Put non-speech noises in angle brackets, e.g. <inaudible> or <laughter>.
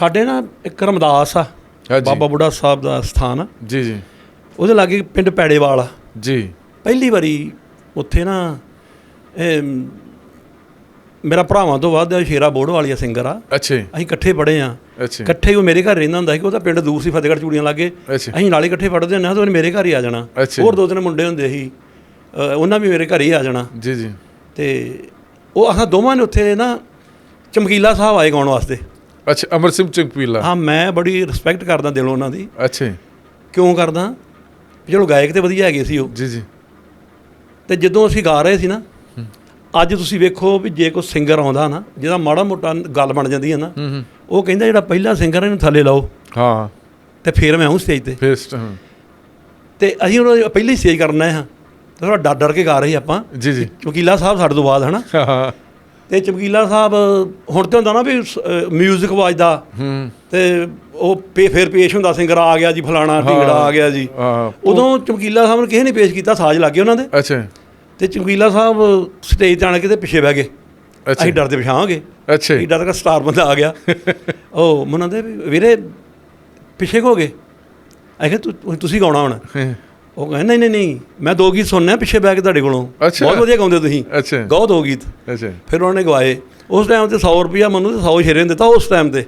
ਸਾਡੇ ਨਾ ਇੱਕ ਰਮਦਾਸ ਆ ਬਾਬਾ ਬੁੱਢਾ ਸਾਹਿਬ ਦਾ ਸਥਾਨ ਆ। ਜੀ ਜੀ। ਉਹਦੇ ਲਾਗੇ ਪਿੰਡ ਪੈੜੇਵਾਲ ਆ। ਜੀ। ਪਹਿਲੀ ਵਾਰੀ ਉੱਥੇ ਨਾ ਮੇਰਾ ਭਰਾਵਾਂ ਤੋਂ ਵੱਧ ਸ਼ੇਰਾ ਬੋੜ ਵਾਲੀਆ ਸਿੰਗਰ ਆ। ਅੱਛਾ ਅਸੀਂ ਇਕੱਠੇ ਪੜ੍ਹੇ ਆ। ਅੱਛਾ ਇਕੱਠੇ ਉਹ ਮੇਰੇ ਘਰ ਰਹਿੰਦਾ ਹੁੰਦਾ ਸੀ ਕਿ ਉਹਦਾ ਪਿੰਡ ਦੂਰ ਸੀ ਫਤਿਹਗੜ੍ਹ ਚੂੜੀਆਂ ਲਾਗੇ। ਅਸੀਂ ਨਾਲੇ ਇਕੱਠੇ ਪੜ੍ਹਦੇ ਹੁੰਦੇ ਹਾਂ ਤਾਂ ਉਹਨੇ ਮੇਰੇ ਘਰ ਹੀ ਆ ਜਾਣਾ। ਹੋਰ ਦੋ ਤਿੰਨ ਮੁੰਡੇ ਹੁੰਦੇ ਸੀ। ਉਹਨਾਂ ਵੀ ਮੇਰੇ ਘਰ ਹੀ ਆ ਜਾਣਾ। ਜੀ ਜੀ। ਤੇ ਉਹ ਆਹ ਦੋਵਾਂ ਨੇ ਉੱਥੇ ਨਾ ਚਮਕੀਲਾ ਸਾਹਿਬ ਆਏ ਗਾਉਣ ਵਾਸਤੇ। ਅੱਛਾ ਅਮਰ ਸਿੰਘ ਚੰਕਪੀਲਾ ਹਾਂ ਮੈਂ ਬੜੀ ਰਿਸਪੈਕਟ ਕਰਦਾ ਦਿਲੋਂ ਉਹਨਾਂ ਦੀ। ਅੱਛਾ ਕਿਉਂ ਕਰਦਾ? ਚਲੋ ਗਾਇਕ ਤੇ ਵਧੀਆ ਹੈਗੇ ਸੀ ਉਹ। ਜੀ ਜੀ। ਤੇ ਜਦੋਂ ਅਸੀਂ ਗਾ ਰਹੇ ਸੀ ਨਾ ਅੱਜ ਤੁਸੀਂ ਵੇਖੋ ਵੀ ਜੇ ਕੋਈ ਸਿੰਗਰ ਆਉਂਦਾ ਨਾ ਜਿਹਦਾ ਮਾੜਾ ਮੋਟਾ ਗੱਲ ਬਣ ਜਾਂਦੀ ਹੈ ਨਾ ਹੂੰ ਹੂੰ। ਉਹ ਕਹਿੰਦਾ ਜਿਹੜਾ ਪਹਿਲਾ ਸਿੰਗਰ ਇਹਨੂੰ ਥੱਲੇ ਲਾਓ। ਹਾਂ। ਤੇ ਫਿਰ ਮੈਂ ਆਉਂ ਸਟੇਜ ਤੇ। ਹਾਂ। ਤੇ ਅਸੀਂ ਉਹਨੂੰ ਪਹਿਲੀ ਸਟੇਜ ਕਰਨਾ ਹੈ। ਤੇ ਥੋੜਾ ਡਰ ਡਰ ਕੇ ਗਾ ਰਹੇ ਆਪਾਂ। ਜੀ ਜੀ। ਚਮਕੀਲਾ ਸਾਹਿਬ ਸਾਡੇ ਤੋਂ ਬਾਅਦ ਹਨਾ? ਹਾਂ, ਹਾਂ। ਤੇ ਚਮਕੀਲਾ ਸਾਹਿਬ ਹੁਣ ਤੇ ਹੁੰਦਾ ਨਾ ਵੀ 뮤직 ਵੱਜਦਾ ਹੂੰ। ਤੇ ਉਹ ਫਿਰ ਪੇਸ਼ ਹੁੰਦਾ ਸਿੰਗਰ ਆ ਗਿਆ ਜੀ ਫਲਾਣਾ ਢਿੰਗੜਾ ਆ ਗਿਆ ਜੀ। ਹਾਂ। ਉਦੋਂ ਚਮਕੀਲਾ ਸਾਹਿਬ ਨੂੰ ਕਿਸੇ ਨੇ ਪੇਸ਼ ਕੀਤਾ ਸਾਜ਼ ਲੱਗੇ ਉਹਨਾਂ ਦੇ। ਅੱਛਾ। ਤੇ ਚਮਕੀਲਾ ਸਾਹਿਬ ਸਟੇਜ ਤੇ ਆਣ ਕੇ ਤੇ ਪਿੱਛੇ ਬਹਿ ਗਏ। ਅੱਛਾ। ਅਸੀਂ ਡਰਦੇ ਪਛਾਵਾਂਗੇ। ਅੱਛਾ। ਜੀ, ਏਡਾ ਤੱਕ ਸਟਾਰ ਬੰਦਾ ਆ ਗਿਆ। <laughs> ਉਹ ਮਨਾਂ ਦੇ ਵੀਰੇ ਪਿੱਛੇ ਕੋ ਗਏ। ਆਖੇ ਤੂੰ ਤੁਸੀਂ ਗਾਉਣਾ ਹੁਣ? ਹਾਂ, ਉਹ ਕਹਿੰਦਾ ਨਹੀਂ ਨਹੀਂ ਨਹੀਂ ਮੈਂ ਦੋ ਗੀਤ ਸੁਣਨੇ ਪਿੱਛੇ ਬਹਿ ਕੇ ਤੁਹਾਡੇ ਕੋਲੋਂ। ਬਹੁਤ ਵਧੀਆ ਗਾਉਂਦੇ ਤੁਸੀਂ। ਅੱਛਾ। ਗਾਓ ਦੋ ਗੀਤ। ਅੱਛਾ। ਫਿਰ ਉਹਨਾਂ ਨੇ ਗਵਾਏ ਉਸ ਟਾਈਮ ਤੇ 100 ਰੁਪਿਆ ਮੈਨੂੰ ਤੇ 100 ਸ਼ੇਰੇ ਨੇ ਦਿੱਤਾ ਉਸ ਟਾਈਮ ਤੇ।